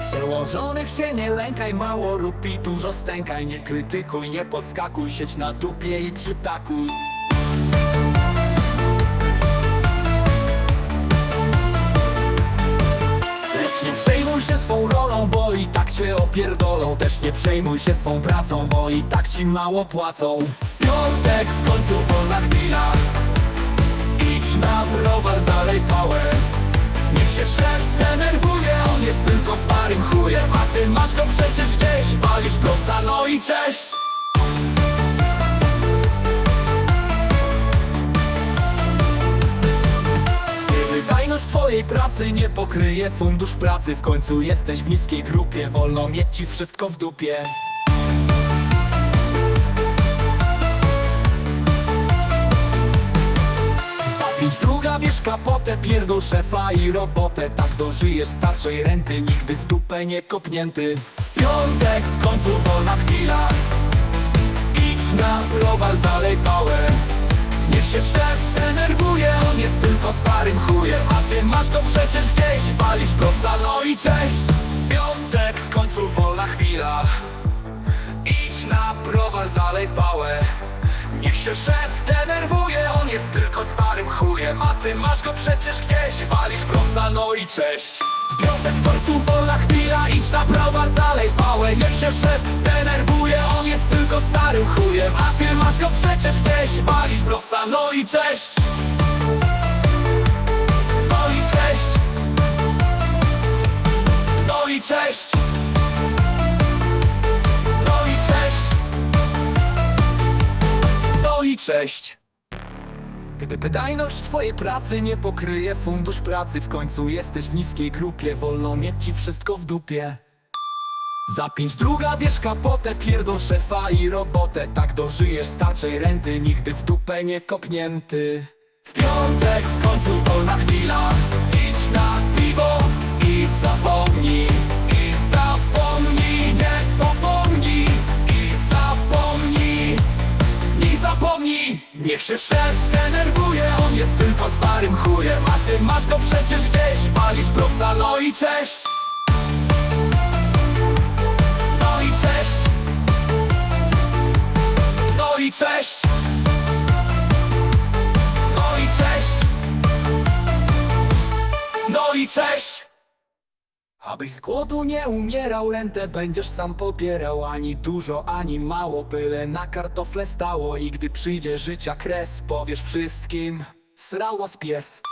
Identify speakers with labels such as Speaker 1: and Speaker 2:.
Speaker 1: Przełożonych się nie lękaj, mało rób i dużo stękaj. Nie krytykuj, nie podskakuj, siedź na dupie i przytakuj. Lecz nie przejmuj się swą rolą, bo i tak cię opierdolą. Też nie przejmuj się swą pracą, bo i tak ci mało płacą. W piątek w końcu wolna chwila. Idź na browar, zalej pałę. Niech się szef denerwuje, ty masz go przecież gdzieś, walisz go no i cześć. Wydajność twojej pracy nie pokryje fundusz pracy W końcu jesteś w niskiej grupie, wolno mieć ci wszystko w dupie kapotę, pierdol szefa i robotę. Tak dożyjesz starczej renty, nigdy w dupę nie kopnięty. W piątek w końcu wolna chwila. Idź na browar, zalej pałę. Niech się szef denerwuje, on jest tylko starym chujem. A ty masz go przecież gdzieś, walisz proca, no i cześć. Piątek w końcu wolna chwila. Idź na browar, zalej pałę. Niech się szef denerwuje, on jest tylko starym chujem A ty masz go przecież gdzieś, walisz proca, no i cześć. Piątek w końcu wolna chwila, idź na browar, zalej pałę Niech się szef denerwuje, on jest tylko starym chujem A ty masz go przecież gdzieś, walisz browca, no i cześć. No i cześć. No i cześć. No i cześć. No i cześć. Gdy wydajność twojej pracy nie pokryje fundusz pracy W końcu jesteś w niskiej grupie, wolno mieć ci wszystko w dupie. Za pięć druga bierz kapotę, pierdol szefa i robotę. Tak dożyjesz starczej renty, nigdy w dupę nie kopnięty. W piątek w końcu wolna chwila. Idź na niech się szef denerwuje On jest tylko starym chujem, a ty masz go przecież gdzieś Walisz proca, no i cześć. No i cześć. No i cześć. No i cześć. No i cześć Abyś z głodu nie umierał, rentę będziesz sam pobierał. Ani dużo, ani mało, byle na kartofle stało. I gdy przyjdzie życia kres, powiesz wszystkim Srał was pies